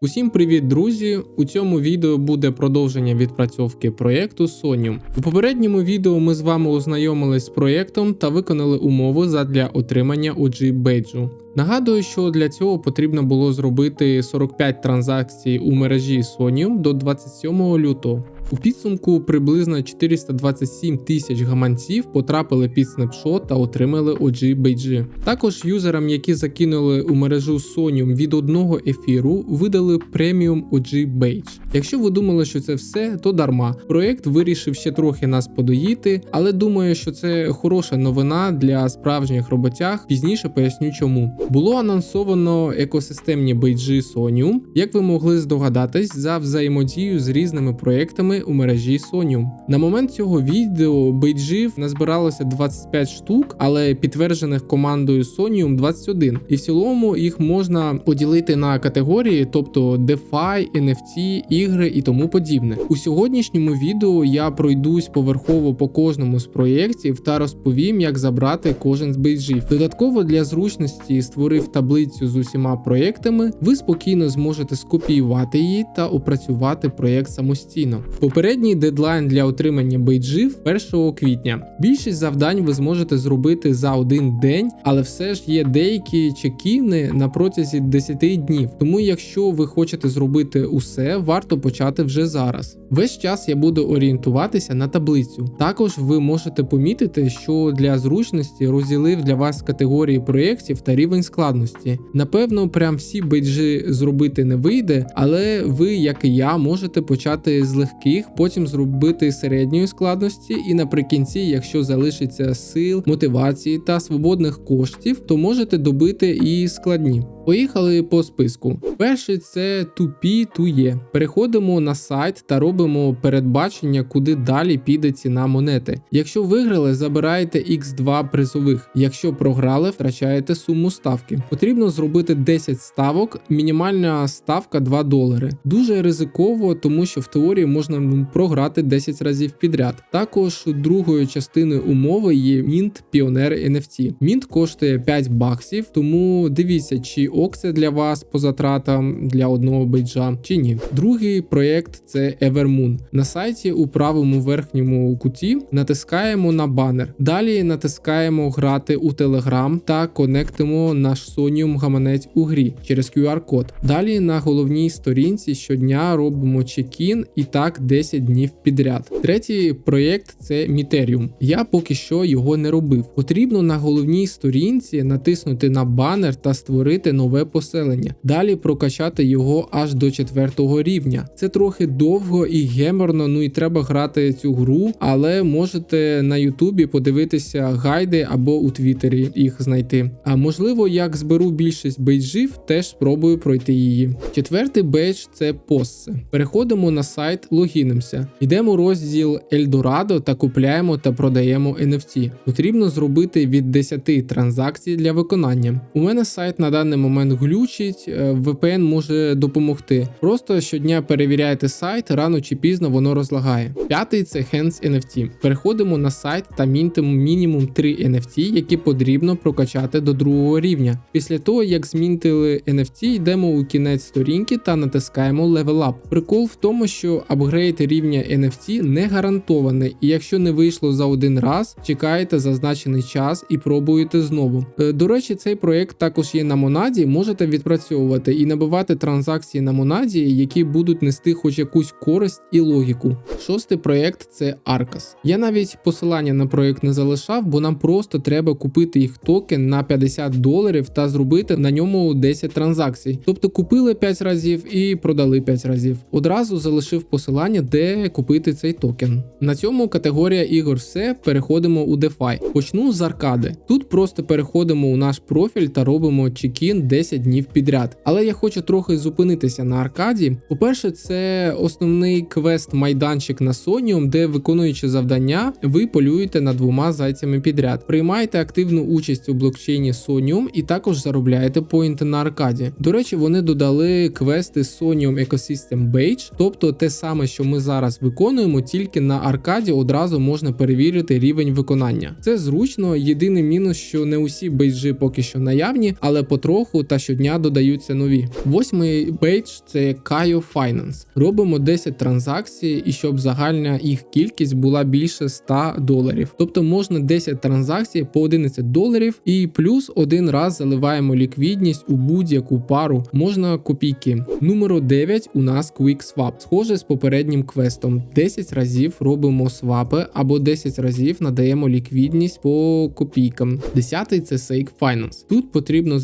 Усім привіт, друзі! У цьому відео буде продовження відпрацьовки проєкту Sonium. У попередньому відео ми з вами ознайомились з проєктом та виконали умови задля отримання OG бейджу. Нагадую, що для цього потрібно було зробити 45 транзакцій у мережі Sonium до 27 лютого. У підсумку приблизно 427 тисяч гаманців потрапили під снапшот та отримали OG бейджі. Також юзерам, які закинули у мережу Sonium від одного ефіру, видали преміум OG бейдж. Якщо ви думали, що це все, то дарма. Проект вирішив ще трохи нас подоїти, але думаю, що це хороша новина для справжніх роботяг. Пізніше поясню чому. Було анонсовано екосистемні бейджі Sonium, як ви могли здогадатись, за взаємодію з різними проектами у мережі Sonium. На момент цього відео бейджів назбиралося 25 штук, але підтверджених командою Sonium 21. І в цілому їх можна поділити на категорії, тобто DeFi, NFT, ігри і тому подібне. У сьогоднішньому відео я пройдусь поверхово по кожному з проєктів та розповім, як забрати кожен з бейджів. Додатково для зручності створив таблицю з усіма проєктами. Ви спокійно зможете скопіювати її та опрацювати проєкт самостійно. Попередній дедлайн для отримання бейджів 1 квітня. Більшість завдань ви зможете зробити за один день, але все ж є деякі чекіни на протязі 10 днів. Тому, якщо ви хочете зробити усе, варто почати вже зараз. Весь час я буду орієнтуватися на таблицю. Також ви можете помітити, що для зручності розділив для вас категорії проєктів та рівень складності. Напевно, прям всі бейджі зробити не вийде, але ви, як і я, можете почати з легких, потім зробити середньої складності, і наприкінці, якщо залишиться сил, мотивації та свободних коштів, то можете добити і складні. Поїхали по списку. Перший це 2P2E. Переходимо на сайт та робимо передбачення, куди далі піде ціна монети. Якщо виграли, забираєте X2 призових. Якщо програли, втрачаєте суму ставки. Потрібно зробити 10 ставок, мінімальна ставка 2 долари. Дуже ризиково, тому що в теорії можна програти 10 разів підряд. Також другою частиною умови є Mint Pioneer NFT. Mint коштує 5 баксів, тому дивіться, чи ок це для вас по затратам для одного бейджа чи ні. Другий проєкт це Evermoon. На сайті у правому верхньому куті натискаємо на банер. Далі натискаємо грати у Telegram та конектимо наш Sonium гаманець у грі через QR-код. Далі на головній сторінці щодня робимо чекін і так 10 днів підряд. Третій проєкт це Мітеріум. Я поки що його не робив. Потрібно на головній сторінці натиснути на банер та створити нове поселення. Далі прокачати його аж до четвертого рівня. Це трохи довго і геморно, ну і треба грати цю гру, але можете на Ютубі подивитися гайди або у Твіттері їх знайти. А можливо, як зберу більшість бейджів, теж спробую пройти її. Четвертий бейдж це поссе. Переходимо на сайт, логінимося. Йдемо розділ Ельдорадо та купляємо та продаємо NFT. Потрібно зробити від 10 транзакцій для виконання. У мене сайт на даний момент глючить, е, VPN може допомогти. Просто щодня перевіряйте сайт, рано чи пізно воно розлагає. П'ятий це Hands NFT. Переходимо на сайт та мінтимо мінімум 3 NFT, які потрібно прокачати до другого рівня. Після того, як змінтили NFT, йдемо у кінець сторінки та натискаємо Level Up. Прикол в тому, що апгрейд рівня NFT не гарантований, і якщо не вийшло за один раз, чекаєте зазначений час і пробуєте знову. Е, До речі, цей проект також є на Монаді, можете відпрацьовувати і набивати транзакції на Монаді, які будуть нести хоч якусь користь і логіку. Шостий проект це Arcas. Я навіть посилання на проект не залишав, бо нам просто треба купити їх токен на 50 доларів та зробити на ньому 10 транзакцій. Тобто купили 5 разів і продали 5 разів. Одразу залишив посилання, де купити цей токен. На цьому категорія ігор все. Переходимо у DeFi. Почну з аркади. Тут просто переходимо у наш профіль та робимо чекін 10 днів підряд. Але я хочу трохи зупинитися на аркаді. По-перше, це основний квест майданчик на Sonium, де виконуючи завдання, ви полюєте над двома зайцями підряд. Приймаєте активну участь у блокчейні Sonium і також заробляєте поінти на аркаді. До речі, вони додали квести Sonium Ecosystem Badge, тобто те саме, що ми зараз виконуємо, тільки на аркаді одразу можна перевірити рівень виконання. Це зручно. Єдиний мінус, що не усі бейджі поки що наявні, але потроху року та щодня додаються нові. Восьмий бейдж це Kaio Finance. Робимо 10 транзакцій, і щоб загальна їх кількість була більше 100 доларів. Тобто можна 10 транзакцій по 11 доларів, і плюс один раз заливаємо ліквідність у будь-яку пару, можна копійки. Номер 9 у нас QuickSwap. Схоже з попереднім квестом. 10 разів робимо свапи або 10 разів надаємо ліквідність по копійкам. Десятий це Sake Finance. Тут потрібно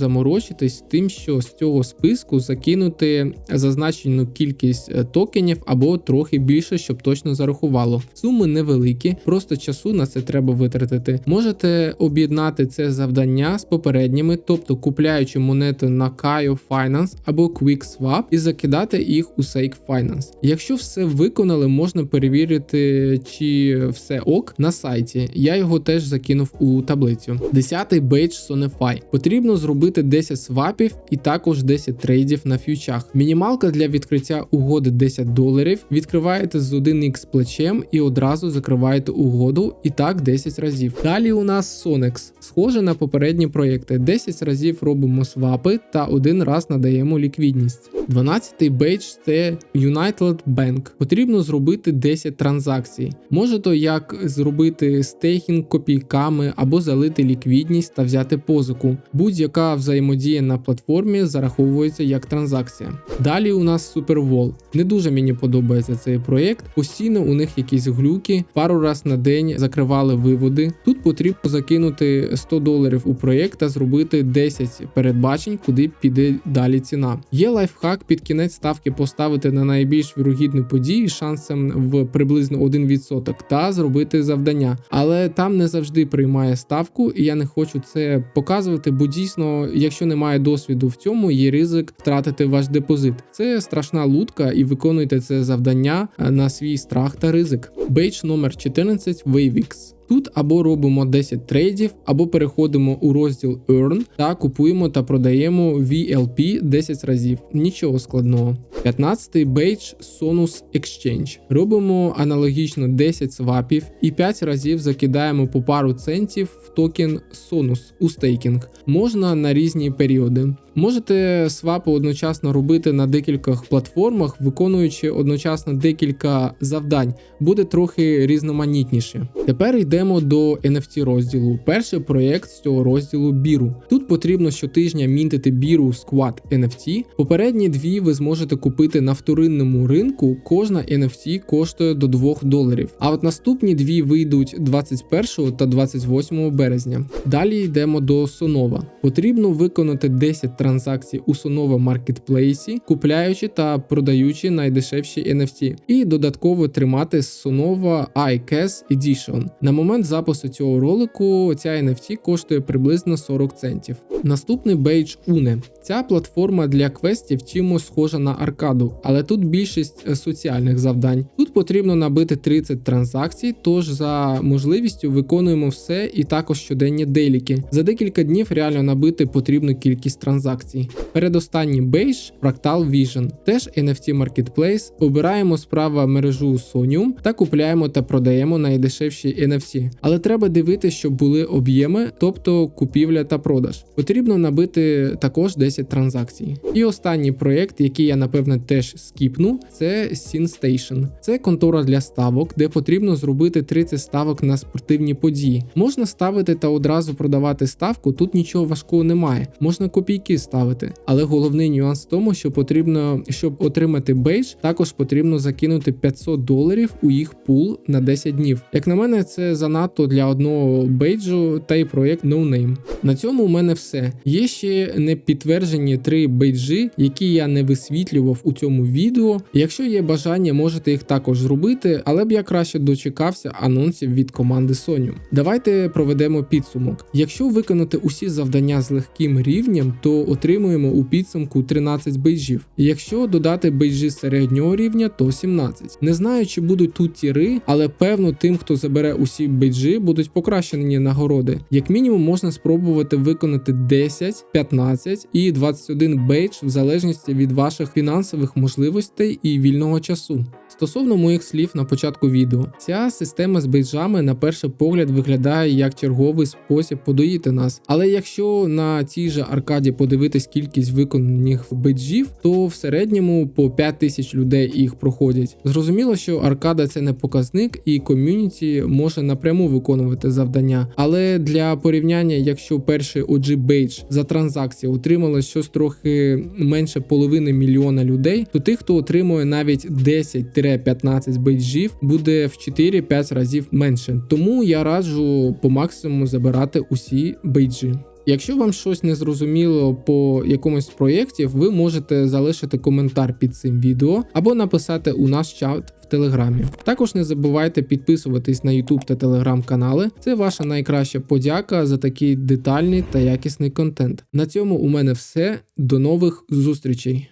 заморочитись тим, що з цього списку закинути зазначену кількість е, токенів або трохи більше, щоб точно зарахувало. Суми невеликі, просто часу на це треба витратити. Можете об'єднати це завдання з попередніми, тобто купляючи монети на Kaio Finance або QuickSwap і закидати їх у Sake Finance. Якщо все виконали, можна перевірити, чи все ок на сайті. Я його теж закинув у таблицю. Десятий бейдж Sonify. Потрібно зробити 10 свапів і також 10 трейдів на фьючах. Мінімалка для відкриття угоди 10 доларів. Відкриваєте з 1x плечем і одразу закриваєте угоду і так 10 разів. Далі у нас Sonex. Схоже на попередні проєкти. 10 разів робимо свапи та один раз надаємо ліквідність. 12-й бейдж це United Bank. Потрібно зробити 10 транзакцій. Може то як зробити стейкінг копійками або залити ліквідність та взяти позику. Будь-яка взаємодія на платформі зараховується як транзакція. Далі у нас Superwall. Не дуже мені подобається цей проєкт. Постійно у них якісь глюки, пару раз на день закривали виводи. Тут потрібно закинути 100 доларів у проєкт та зробити 10 передбачень, куди піде далі ціна. Є лайфхак під кінець ставки поставити на найбільш вірогідну подію шансом в приблизно 1% та зробити завдання. Але там не завжди приймає ставку, і я не хочу це показувати, бо дійсно, якщо немає досвіду в цьому, є ризик втратити ваш депозит. Це страшна лутка, і виконуйте це завдання на свій страх та ризик. Бейдж номер 14 Wavix. Тут або робимо 10 трейдів, або переходимо у розділ Earn та купуємо та продаємо VLP 10 разів. Нічого складного. 15-й бейдж Sonus Exchange. Робимо аналогічно 10 свапів і 5 разів закидаємо по пару центів в токен Sonus у стейкінг. Можна на різні періоди. Можете свапи одночасно робити на декількох платформах, виконуючи одночасно декілька завдань, буде трохи різноманітніше. Тепер йдемо до NFT розділу. Перший проєкт з цього розділу біру. Тут потрібно щотижня мінтити біру Squad NFT. Попередні дві ви зможете купити на вторинному ринку. Кожна NFT коштує до 2 доларів. А от наступні дві вийдуть 21 та 28 березня. Далі йдемо до Сонова. Потрібно виконати 10 транзакцій у Sonova маркетплейсі, купляючи та продаючи найдешевші NFT, і додатково тримати Sonova iCash Edition. На момент запису цього ролику ця NFT коштує приблизно 40 центів. Наступний бейдж Une. Ця платформа для квестів чимось схожа на аркаду, але тут більшість е, соціальних завдань. Тут потрібно набити 30 транзакцій, тож за можливістю виконуємо все і також щоденні деліки. За декілька днів реально набити потрібну кількість транзакцій. Передостанній бейдж Fractal Vision, теж NFT Marketplace. Обираємо справа мережу Sonium та купляємо та продаємо найдешевші NFC. Але треба дивитися, щоб були об'єми, тобто купівля та продаж. Потрібно набити також 10 транзакцій. І останній проєкт, який я напевне теж скіпну, це SynStation. Це контора для ставок, де потрібно зробити 30 ставок на спортивні події. Можна ставити та одразу продавати ставку, тут нічого важкого немає. Можна копійки ставити. Але головний нюанс в тому, що потрібно, щоб отримати бейдж, також потрібно закинути 500 доларів у їх пул на 10 днів. Як на мене, це занадто для одного бейджу та й проєкт No Name. На цьому у мене все. Є ще не підтверджені три бейджі, які я не висвітлював у цьому відео. Якщо є бажання, можете їх також зробити, але б я краще дочекався анонсів від команди Sony. Давайте проведемо підсумок. Якщо виконати усі завдання з легким рівнем, то отримуємо у підсумку 13 бейджів. Якщо додати бейджі середнього рівня, то 17. Не знаю, чи будуть тут тіри, але певно тим, хто забере усі бейджі, будуть покращені нагороди. Як мінімум, можна спробувати виконати 10, 15 і 21 бейдж в залежності від ваших фінансових можливостей і вільного часу. Стосовно моїх слів на початку відео, ця система з бейджами на перший погляд виглядає як черговий спосіб подоїти нас. Але якщо на цій же аркаді подивитись кількість виконаних бейджів, то в середньому по 5 тисяч людей їх проходять. Зрозуміло, що аркада це не показник, і ком'юніті може напряму виконувати завдання. Але для порівняння, якщо перший OG бейдж за транзакцію отримало щось трохи менше половини мільйона людей, то тих, хто отримує навіть 10-15 бейджів, буде в 4-5 разів менше. Тому я раджу по максимуму забирати усі бейджі. Якщо вам щось не зрозуміло по якомусь з проєктів, ви можете залишити коментар під цим відео або написати у наш чат в телеграмі. Також не забувайте підписуватись на YouTube та Telegram канали. Це ваша найкраща подяка за такий детальний та якісний контент. На цьому у мене все. До нових зустрічей.